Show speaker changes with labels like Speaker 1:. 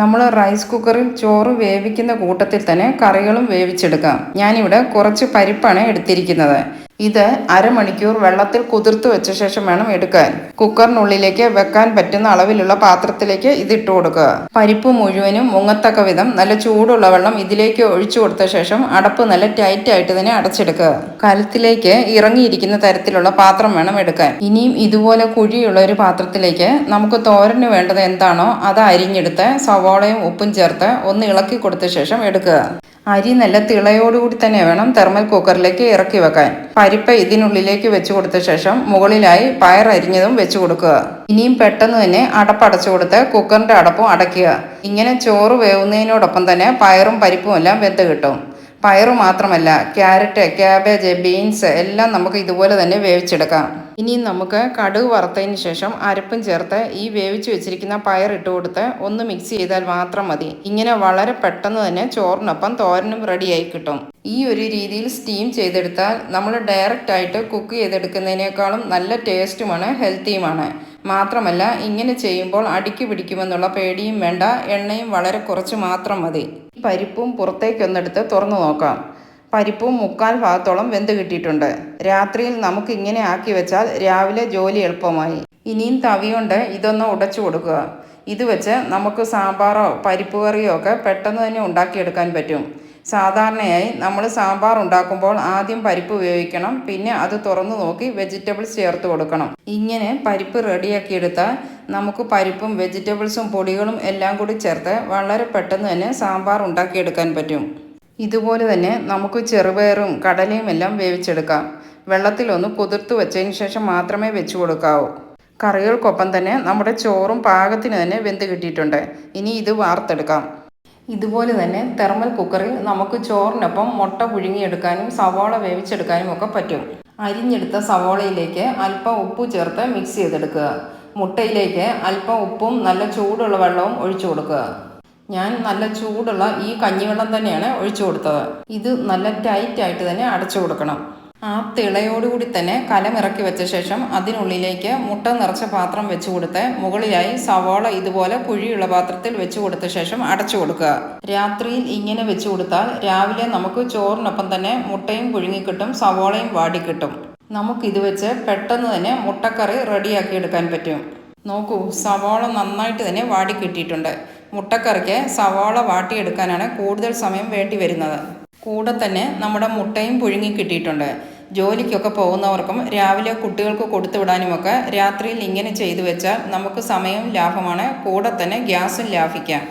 Speaker 1: നമ്മൾ റൈസ് കുക്കറിൽ ചോറ് വേവിക്കുന്ന കൂട്ടത്തിൽ തന്നെ കറികളും വേവിച്ചെടുക്കാം. ഞാനിവിടെ കുറച്ച് പരിപ്പാണ് എടുത്തിരിക്കുന്നത്. ഇത് അരമണിക്കൂർ വെള്ളത്തിൽ കുതിർത്ത് വെച്ച ശേഷം വേണം എടുക്കാൻ. കുക്കറിനുള്ളിലേക്ക് വെക്കാൻ പറ്റുന്ന അളവിലുള്ള പാത്രത്തിലേക്ക് ഇത് ഇട്ട് കൊടുക്കുക. പരിപ്പ് മുഴുവനും മുങ്ങത്തക്ക വിധം നല്ല ചൂടുള്ള വെള്ളം ഇതിലേക്ക് ഒഴിച്ചു കൊടുത്ത ശേഷം അടപ്പ് നല്ല ടൈറ്റ് ആയിട്ട് തന്നെ അടച്ചെടുക്കുക. കലത്തിലേക്ക് ഇറങ്ങിയിരിക്കുന്ന തരത്തിലുള്ള പാത്രം വേണം എടുക്കാൻ. ഇനിയും ഇതുപോലെ കുഴിയുള്ള ഒരു പാത്രത്തിലേക്ക് നമുക്ക് തോരന് വേണ്ടത് എന്താണോ അത് അരിഞ്ഞെടുത്ത് സവാളയും ഉപ്പും ചേർത്ത് ഒന്ന് ഇളക്കി കൊടുത്ത ശേഷം എടുക്കുക. അരി നല്ല തിളയോടുകൂടി തന്നെ വേണം തെർമൽ കുക്കറിലേക്ക് ഇറക്കി വെക്കാൻ. പരിപ്പ് ഇതിനുള്ളിലേക്ക് വെച്ചു കൊടുത്ത ശേഷം മുകളിലായി പയർ അരിഞ്ഞതും വെച്ചു കൊടുക്കുക. ഇനിയും പെട്ടെന്ന് തന്നെ അടപ്പടച്ചു കൊടുത്ത് കുക്കറിന്റെ അടപ്പും അടയ്ക്കുക. ഇങ്ങനെ ചോറ് വേവുന്നതിനോടൊപ്പം തന്നെ പയറും പരിപ്പും എല്ലാം വെന്ത് കിട്ടും. പയറ് മാത്രമല്ല ക്യാരറ്റ് ക്യാബേജ് ബീൻസ് എല്ലാം നമുക്ക് ഇതുപോലെ തന്നെ വേവിച്ചെടുക്കാം. ഇനി നമുക്ക് കടുക് വറുത്തതിന് ശേഷം അരപ്പും ചേർത്ത് ഈ വേവിച്ച് വെച്ചിരിക്കുന്ന പയർ ഇട്ട് കൊടുത്ത് ഒന്ന് മിക്സ് ചെയ്താൽ മാത്രം മതി. ഇങ്ങനെ വളരെ പെട്ടെന്ന് തന്നെ ചോറിനൊപ്പം തോരനും റെഡിയായി കിട്ടും. ഈ ഒരു രീതിയിൽ സ്റ്റീം ചെയ്തെടുത്താൽ നമ്മൾ ഡയറക്റ്റ് ആയിട്ട് കുക്ക് ചെയ്തെടുക്കുന്നതിനേക്കാളും നല്ല ടേസ്റ്റുമാണ് ഹെൽത്തിയുമാണ് മാത്രമല്ല ഇങ്ങനെ ചെയ്യുമ്പോൾ അടുക്കി പിടിക്കുമെന്നുള്ള പേടിയും വേണ്ട എണ്ണയും വളരെ കുറച്ച് മാത്രം മതി. പരിപ്പും പുറത്തേക്കൊന്നെടുത്ത് തുറന്നു നോക്കാം. പരിപ്പും മുക്കാൽ ഭാഗത്തോളം വെന്ത് കിട്ടിയിട്ടുണ്ട്. രാത്രിയിൽ നമുക്ക് ഇങ്ങനെ ആക്കി വെച്ചാൽ രാവിലെ ജോലി എളുപ്പമായി. ഇനിയും തവി ഇതൊന്ന് ഉടച്ചു കൊടുക്കുക. ഇത് വെച്ച് നമുക്ക് സാമ്പാറോ പരിപ്പ് കറിയോ ഒക്കെ പെട്ടെന്ന് തന്നെ ഉണ്ടാക്കിയെടുക്കാൻ പറ്റും. സാധാരണയായി നമ്മൾ സാമ്പാർ ഉണ്ടാക്കുമ്പോൾ ആദ്യം പരിപ്പ് ഉപയോഗിക്കണം. പിന്നെ അത് തുറന്നു നോക്കി വെജിറ്റബിൾസ് ചേർത്ത് കൊടുക്കണം. ഇങ്ങനെ പരിപ്പ് റെഡിയാക്കി എടുത്താൽ നമുക്ക് പരിപ്പും വെജിറ്റബിൾസും പൊടികളും എല്ലാം കൂടി ചേർത്ത് വളരെ പെട്ടെന്ന് തന്നെ സാമ്പാർ ഉണ്ടാക്കിയെടുക്കാൻ പറ്റും. ഇതുപോലെ തന്നെ നമുക്ക് ചെറുപയറും കടലയും എല്ലാം വേവിച്ചെടുക്കാം. വെള്ളത്തിലൊന്ന് കുതിർത്ത് വെച്ചതിന് ശേഷം മാത്രമേ വെച്ച് കൊടുക്കാവൂ. കറികൾക്കൊപ്പം തന്നെ നമ്മുടെ ചോറും പാകത്തിന് തന്നെ വെന്ത് കിട്ടിയിട്ടുണ്ട്. ഇനി ഇത് വാർത്തെടുക്കാം. ഇതുപോലെ തന്നെ തെർമൽ കുക്കറിൽ നമുക്ക് ചോറിനൊപ്പം മുട്ട പുഴുങ്ങിയെടുക്കാനും സവാള വേവിച്ചെടുക്കാനും ഒക്കെ പറ്റും. അരിഞ്ഞെടുത്ത സവോളയിലേക്ക് അല്പം ഉപ്പ് ചേർത്ത് മിക്സ് ചെയ്തെടുക്കുക. മുട്ടയിലേക്ക് അല്പം ഉപ്പും നല്ല ചൂടുള്ള വെള്ളവും ഒഴിച്ചു കൊടുക്കുക. ഞാൻ നല്ല ചൂടുള്ള ഈ കഞ്ഞിവെള്ളം തന്നെയാണ് ഒഴിച്ചു കൊടുത്തത്. ഇത് നല്ല ടൈറ്റ് ആയിട്ട് തന്നെ അടച്ചു കൊടുക്കണം. ആ തിളയോടുകൂടി തന്നെ കലമിറക്കി വെച്ച ശേഷം അതിനുള്ളിലേക്ക് മുട്ട നിറച്ച പാത്രം വെച്ചു കൊടുത്ത് മുകളിലായി സവോള ഇതുപോലെ കുഴിയുള്ള പാത്രത്തിൽ വെച്ചു കൊടുത്ത ശേഷം അടച്ചു കൊടുക്കുക. രാത്രിയിൽ ഇങ്ങനെ വെച്ചു കൊടുത്താൽ രാവിലെ നമുക്ക് ചോറിനൊപ്പം തന്നെ മുട്ടയും പുഴുങ്ങിക്കിട്ടും സവോളയും വാടിക്കിട്ടും. നമുക്കിത് വെച്ച് പെട്ടെന്ന് തന്നെ മുട്ടക്കറി റെഡിയാക്കി എടുക്കാൻ പറ്റും. നോക്കൂ സവാള നന്നായിട്ട് തന്നെ വാടി കിട്ടിയിട്ടുണ്ട്. മുട്ടക്കറിക്ക് സവാള വാട്ടിയെടുക്കാനാണ് കൂടുതൽ സമയം വേണ്ടി വരുന്നത്. കൂടെ തന്നെ നമ്മുടെ മുട്ടയും പുഴുങ്ങി കിട്ടിയിട്ടുണ്ട്. ജോലിക്കൊക്കെ പോകുന്നവർക്കും രാവിലെ കുട്ടികൾക്ക് കൊടുത്തു വിടാനുമൊക്കെ രാത്രിയിൽ ഇങ്ങനെ ചെയ്തു വെച്ചാൽ നമുക്ക് സമയവും ലാഭമാണ്. കൂടെ തന്നെ ഗ്യാസും ലാഭിക്കാം.